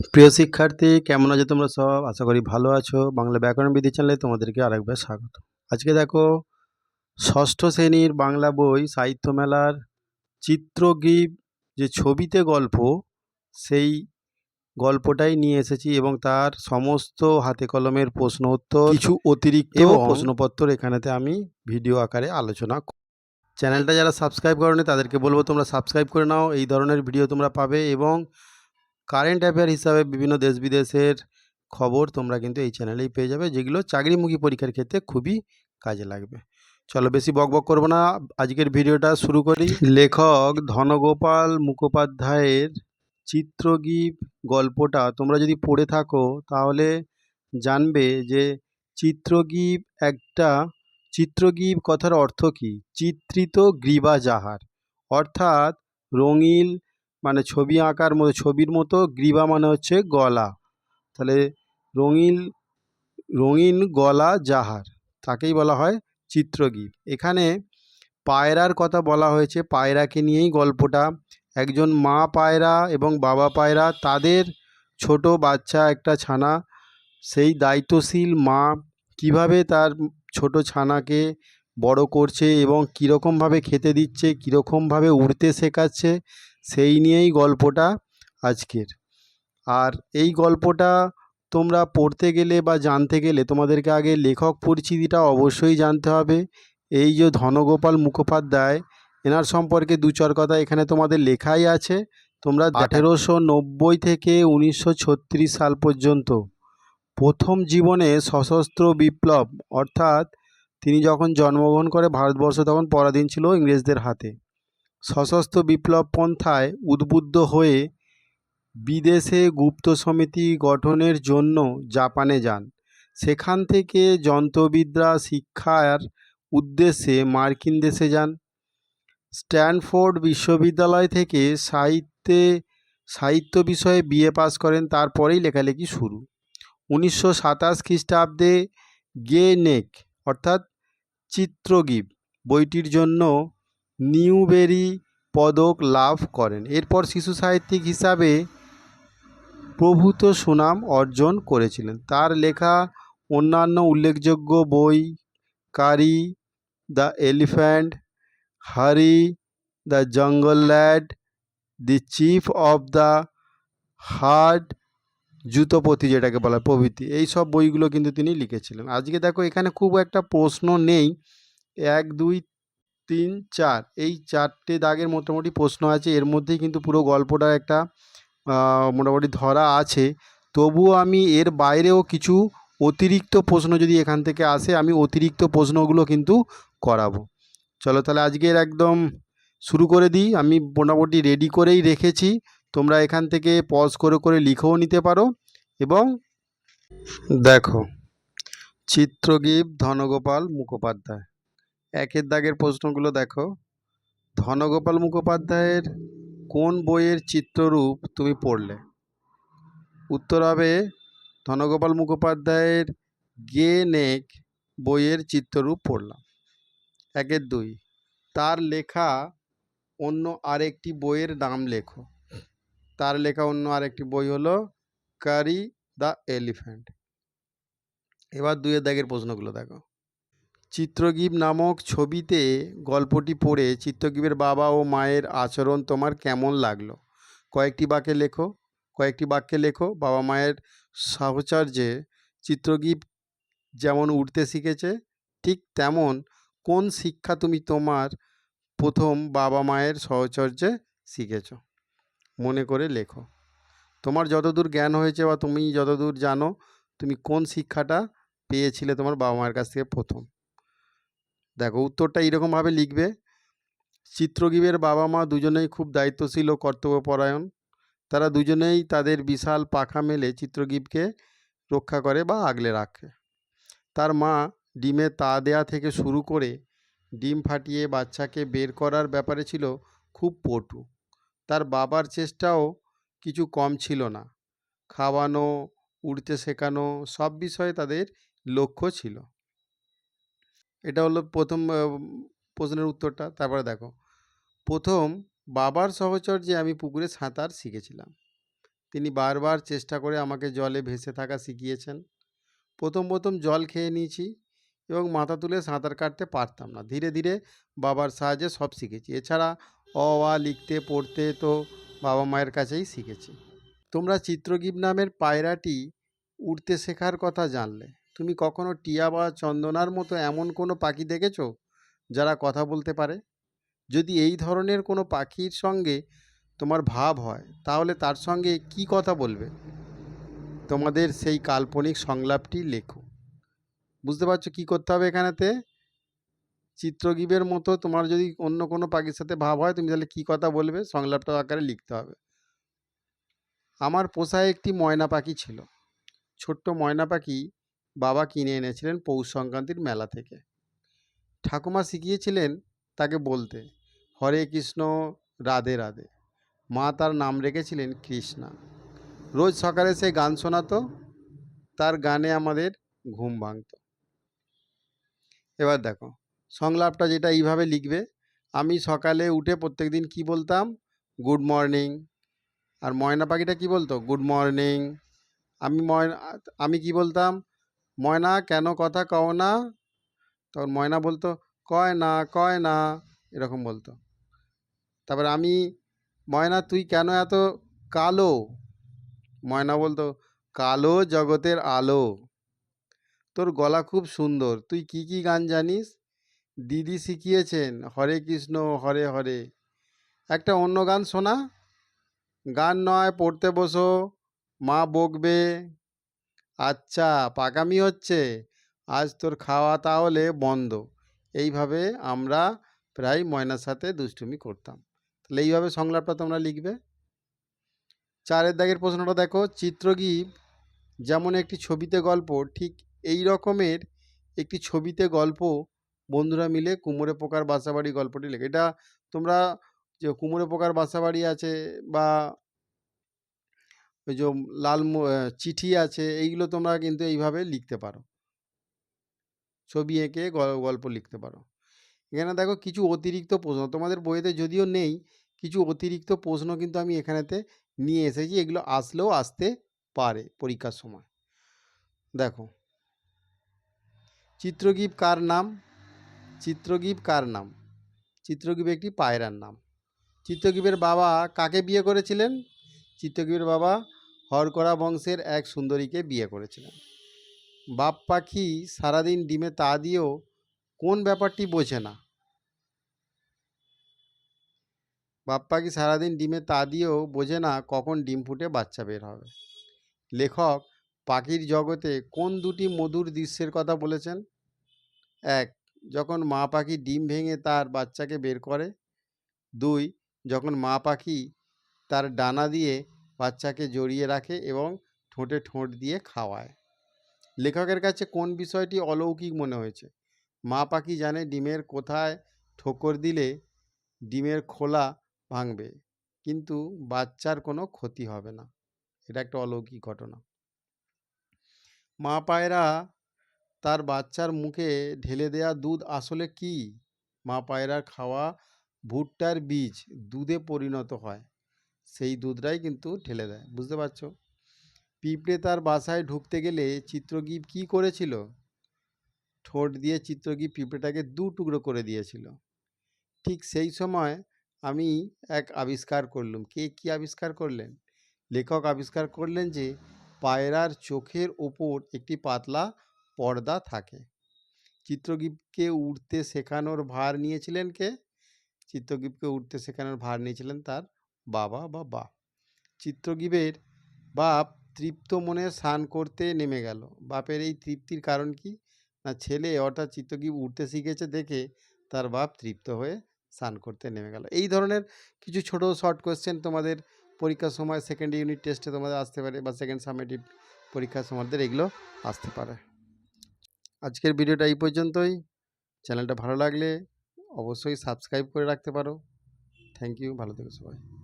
প্রিয় শিক্ষার্থী কেমন আছো তোমরা সব? আশা করি ভালো আছো। বাংলা ব্যাকরণ বিধি চ্যানেলে তোমাদেরকে আরেকবার স্বাগত। আজকে দেখো ষষ্ঠ শ্রেণির বাংলা বই সাহিত্য মেলার চিত্রগীত যে ছবিতে গল্প সেই গল্পটাই নিয়ে এসেছি এবং তার সমস্ত হাতে কলমের প্রশ্ন উত্তর কিছু অতিরিক্ত প্রশ্নপত্র এখানেতে আমি ভিডিও আকারে আলোচনা। চ্যানেলটা যারা সাবস্ক্রাইব করনি তাদেরকে বলব তোমরা সাবস্ক্রাইব করে নাও। এই ধরনের ভিডিও তোমরা পাবে এবং কারেন্ট অ্যাফেয়ার হিসাবে বিভিন্ন দেশ বিদেশের খবর তোমরা কিন্তু এই চ্যানেলেই পেয়ে যাবে, যেগুলো চাকরিমুখী পরীক্ষার ক্ষেত্রে খুবই কাজে লাগবে। চলো বেশি বকবক করব না, আজকের ভিডিওটা শুরু করি। লেখক ধনগোপাল মুখোপাধ্যায়ের চিত্রগীত গল্পটা তোমরা যদি পড়ে থাকো, তাহলে জানবে যে চিত্রগীত একটা, চিত্রগীত কথার অর্থ কী? চিত্রিত গ্রীবা যাহার অর্থাৎ রঙিন মানে ছবি আঁকার মতো, ছবির মতো গ্রীবা মানে হচ্ছে গলা। তাহলে রঙিন রঙিন গলা যাহার, তাকেই বলা হয় চিত্রগীত। এখানে পায়রার কথা বলা হয়েছে, পায়রাকে নিয়েই গল্পটা। একজন মা পায়রা এবং বাবা পায়রা, তাদের ছোট বাচ্চা একটা ছানা, সেই দায়িত্বশীল মা কীভাবে তার ছোট ছানাকে বড় করছে এবং কীরকমভাবে খেতে দিচ্ছে, কীরকমভাবে উড়তে শেখাচ্ছে সেই নিয়েই গল্পটা আজকের। আর এই গল্পটা তোমরা পড়তে গেলে বা জানতে গেলে তোমাদেরকে আগে লেখক পরিচিতিটা অবশ্যই জানতে হবে। এই যে ধনগোপাল মুখোপাধ্যায় এনার সম্পর্কে দু চার কথা এখানে তোমাদের লেখাই আছে। তোমরা আঠেরোশো নব্বই থেকে উনিশশো ছত্রিশ সাল পর্যন্ত প্রথম জীবনে সশস্ত্র বিপ্লব অর্থাৎ তিনি যখন জন্মগ্রহণ করে ভারতবর্ষ তখন পরাধীন ছিল ইংরেজদের হাতে। সশস্ত্র বিপ্লব পন্থায় উদ্বুদ্ধ হয়ে বিদেশে গুপ্ত সমিতি গঠনের জন্য জাপানে যান। সেখান থেকে যন্ত্রবিদ্যা শিক্ষার উদ্দেশ্যে মার্কিন দেশে যান। স্ট্যানফোর্ড বিশ্ববিদ্যালয় থেকে সাহিত্যে, সাহিত্য বিষয়ে বিএ পাস করেন, তারপরেই লেখালেখি শুরু। উনিশশো সাতাশ খ্রিস্টাব্দে গে নেক, অর্থাৎ চিত্রগীত বইটির জন্য নিউবেরি পদক লাভ করেন। এরপর শিশু সাহিত্যিক হিসাবে প্রভূত সুনাম অর্জন করেছিলেন। তার লেখা অন্যান্য উল্লেখযোগ্য বই, Kari, the elephant, Hari, the jungle lad the chief of the herd জুতোপতি যেটাকে বলা প্রভৃতি। এই সব বইগুলো কিন্তু তিনি লিখেছিলেন। আজকে দেখো এখানে খুব একটা প্রশ্ন নেই। এক, দুই তিন, চার। এই চারটে দাগের মোটামুটি প্রশ্ন আছে। এর মধ্যেই কিন্তু পুরো গল্পটা একটা মোটামুটি ধরা আছে। তবুও আমি এর বাইরেও কিছু অতিরিক্ত প্রশ্ন যদি এখান থেকে আসে, আমি অতিরিক্ত প্রশ্নগুলো কিন্তু করাবো। চলো তাহলে আজকের একদম শুরু করে দিই। আমি মোটামুটি রেডি করেই রেখেছি। তোমরা এখান থেকে পজ করে করে লিখেও নিতে পারো এবং দেখো চিত্রগীত ধনগোপাল মুখোপাধ্যায়। একের দাগের প্রশ্নগুলো দেখো। ধনগোপাল মুখোপাধ্যায়ের কোন বইয়ের চিত্ররূপ তুমি পড়লে? উত্তর হবে ধনগোপাল মুখোপাধ্যায়ের গে নেক বইয়ের চিত্ররূপ পড়লাম। একের দুই, তার লেখা অন্য আরেকটি বইয়ের নাম লেখো। তার লেখা অন্য আরেকটি বই হলো কারি দ্য এলিফ্যান্ট। এবার দুইয়ের দাগের প্রশ্নগুলো দেখো। চিত্রগীত নামক ছবিতে গল্পটি পড়ে চিত্রগীবের বাবা ও মায়ের আচরণ তোমার কেমন লাগল? কয়েকটি বাক্যে লেখো, কয়েকটি বাক্যে লেখো। বাবা মায়ের সাহচর্যে চিত্রগীব যেমন উঠতে শিখেছে, ঠিক তেমন কোন শিক্ষা তুমি তোমার প্রথম বাবা মায়ের সাহচর্যে শিখেছ? মনে করে লেখো। তোমার যতদূর জ্ঞান হয়েছে বা তুমি যতদূর জানো, তুমি কোন শিক্ষাটা পেয়েছিলে তোমার বাবা মায়ের কাছ থেকে প্রথম? দেখো উত্তরটা এইরকমভাবে লিখবে, চিত্রগীবের বাবা মা দুজনেই খুব দায়িত্বশীল ও কর্তব্যপরায়ণ। তারা দুজনেই তাদের বিশাল পাখা মেলে চিত্রগীবকে রক্ষা করে বা আগলে রাখে। তার মা ডিমে তা দেয়া থেকে শুরু করে ডিম ফাটিয়ে বাচ্চাকে বের করার ব্যাপারে ছিল খুব পটু। তার বাবার চেষ্টাও কিছু কম ছিল না। খাওয়ানো, উড়তে শেখানো সব বিষয়ে তাদের লক্ষ্য ছিল। এটা হলো প্রথম প্রশ্নের উত্তরটা। তারপরে দেখো। প্রথম, বাবার সহচর্যে আমি পুকুরে সাঁতার শিখেছিলাম। তিনি বারবার চেষ্টা করে আমাকে জলে ভেসে থাকা শিখিয়েছেন। প্রথম প্রথম জল খেয়ে নিয়েছি এবং মাথা তুলে সাঁতার কাটতে পারতাম না। ধীরে ধীরে বাবার সাহায্যে সব শিখেছি। এছাড়া অ, আ লিখতে, পড়তে তো বাবা মায়ের কাছেই শিখেছি। তোমরা চিত্রগীপ নামের পায়রাটি উড়তে শেখার কথা জানলে। তুমি কখনো টিয়া বা চন্দনার মতো এমন কোনো পাখি দেখেছ, যারা কথা বলতে পারে? যদি এই ধরনের কোনো পাখির সঙ্গে তোমার ভাব হয়, তাহলে তার সঙ্গে কি কথা বলবে? তোমাদের সেই কাল্পনিক সংলাপটি লেখো। বুঝতে পারছ কী করতে হবে এখানেতে? চিত্রগীবের মতো তোমার যদি অন্য কোনো পাখির সাথে ভাব হয়, তুমি তাহলে কি কথা বলবে? সংলাপটা আকারে লিখতে হবে। আমার পোষায় একটি ময়না পাখি ছিল। ছোট্ট ময়না পাখি বাবা কিনে এনেছিলেন পৌষ সংক্রান্তির মেলা থেকে। ঠাকুমা শিখিয়েছিলেন তাকে বলতে, হরে কৃষ্ণ, রাধে রাধে। মা তার নাম রেখেছিলেন কৃষ্ণা। রোজ সকালে সে গান শোনাতো, তার গানে আমাদের ঘুম ভাঙতো। এবার দেখো, সংলাপটা যেটা এইভাবে লিখবে, আমি সকালে উঠে প্রত্যেকদিন কি বলতাম? Good morning. আর ময়না পাখিটা কি বলতো? Good morning. আমি ময়না আমি কি বলতাম? ময়না, কেন কথা কও না? তখন ময়না বলতো, কয় না কয় না। এরকম বলতো। তারপর আমি, ময়না, তুই কেন এত কালো? ময়না বলতো, কালো জগতের আলো। তোর গলা খুব সুন্দর। তুই কি কি গান জানিস? দিদি শিখিয়েছেন, হরে কৃষ্ণ, হরে হরে। একটা অন্য গান শোনা? গান নয়, পড়তে বসো, মা বকবে। আচ্ছা পাকামি হচ্ছে। আজ তোর খাওয়া তাহলে বন্ধ। এইভাবে আমরা প্রায় ময়নার সাথে দুষ্টুমি করতাম। তাহলে এইভাবে সংলাপটা তোমরা লিখবে? চারের দাগের প্রশ্নটা দেখো চিত্রগীত যেমন একটি ছবিতে গল্প, ঠিক এই রকমের একটি ছবিতে গল্প বন্ধুরা মিলে কুমোরে পোকার বাসাবাড়ি গল্পটি লেখে। এটা তোমরা যে কুমোরে পোকার বাসাবাড়ি আছে বা ওই যে লাল চিঠি আছে, এইগুলো তোমরা কিন্তু এইভাবে লিখতে পারো। ছবি এঁকে গল্প লিখতে পারো। এখানে দেখো কিছু অতিরিক্ত প্রশ্ন, তোমাদের বইতে যদিও নেই, কিছু অতিরিক্ত প্রশ্ন কিন্তু আমি এখানেতে নিয়ে এসেছি, এগুলো আসলেও আসতে পারে পরীক্ষার সময়। দেখো। চিত্রগীপ কার নাম? চিত্রগীপ কার নাম? চিত্রগীপ একটি পায়রার নাম। চিত্রগীপের বাবা কাকে বিয়ে করেছিলেন? চিত্রগীপের বাবা হরকরা বংশের এক সুন্দরীকে বিয়ে করেছিলেন। বাপ পাখি সারাদিন ডিমে তা দিয়েও কোন ব্যাপারটি বোঝে না। বাপ পাখি সারাদিন ডিমে তা দিয়েও বোঝে না কখন ডিম ফুটে বাচ্চা বের হবে। লেখক, পাখির জগতে কোন দুটি মধুর দৃশ্যের কথা বলেছেন? এক, যখন মা পাখি ডিম ভেঙে তার বাচ্চাকে বের করে। দুই, যখন মা পাখি তার ডানা দিয়ে বাচ্চাকে জড়িয়ে রাখে এবং ঠোঁটে ঠোঁট দিয়ে খাওয়ায়। লেখকের কাছে কোন বিষয়টি অলৌকিক মনে হয়েছে? মা পাখি জানে ডিমের কোথায় ঠোকর দিলে ডিমের খোলা ভাঙবে, কিন্তু বাচ্চার কোনো ক্ষতি হবে না। এটা একটা অলৌকিক ঘটনা। মা পায়রা তার বাচ্চার মুখে ঢেলে দেয়া দুধ আসলে কি? মা পায়রার খাওয়া ভুট্টার বীজ দুধে পরিণত হয়। সেই দুধটাই কিন্তু ঢেলে দেয়, বুঝতে পারছ? পিঁপড়ে তার বাসায় ঢুকতে গেলে চিত্রগীপ কি করেছিল? ঠোঁট দিয়ে চিত্রগীপ পিঁপড়েটাকে দু টুকরো করে দিয়েছিল। ঠিক সেই সময় আমি এক আবিষ্কার করলুম। কে কি আবিষ্কার করলেন? লেখক আবিষ্কার করলেন যে পায়রার চোখের ওপর একটি পাতলা পর্দা থাকে। চিত্রগীপকে উড়তে শেখানোর ভার নিয়েছিলেন কে? চিত্রগীপকে উড়তে শেখানোর ভার নিয়েছিলেন তার বাবা বা বা চিত্রগীবের বাপ তৃপ্ত মনে স্নান করতে নেমে গেল। বাপের এই তৃপ্তির কারণ কি? না, ছেলে অর্থাৎ চিত্রগীব উঠতে শিখেছে দেখে তার বাপ তৃপ্ত হয়ে স্নান করতে নেমে গেল। এই ধরনের কিছু ছোট শর্ট কোয়েশ্চেন তোমাদের পরীক্ষার সময় সেকেন্ড ইউনিট টেস্টে তোমাদের আসতে পারে বা সেকেন্ড সামেটিভ পরীক্ষার সময়দের এগুলো আসতে পারে। আজকের ভিডিওটা এই পর্যন্তই। চ্যানেলটা ভালো লাগলে অবশ্যই সাবস্ক্রাইব করে রাখতে পারো। থ্যাংক ইউ ভালো থেকো সবাই।